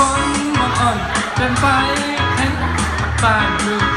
คนมาอ่อนเป็นไปแห็นปากมึง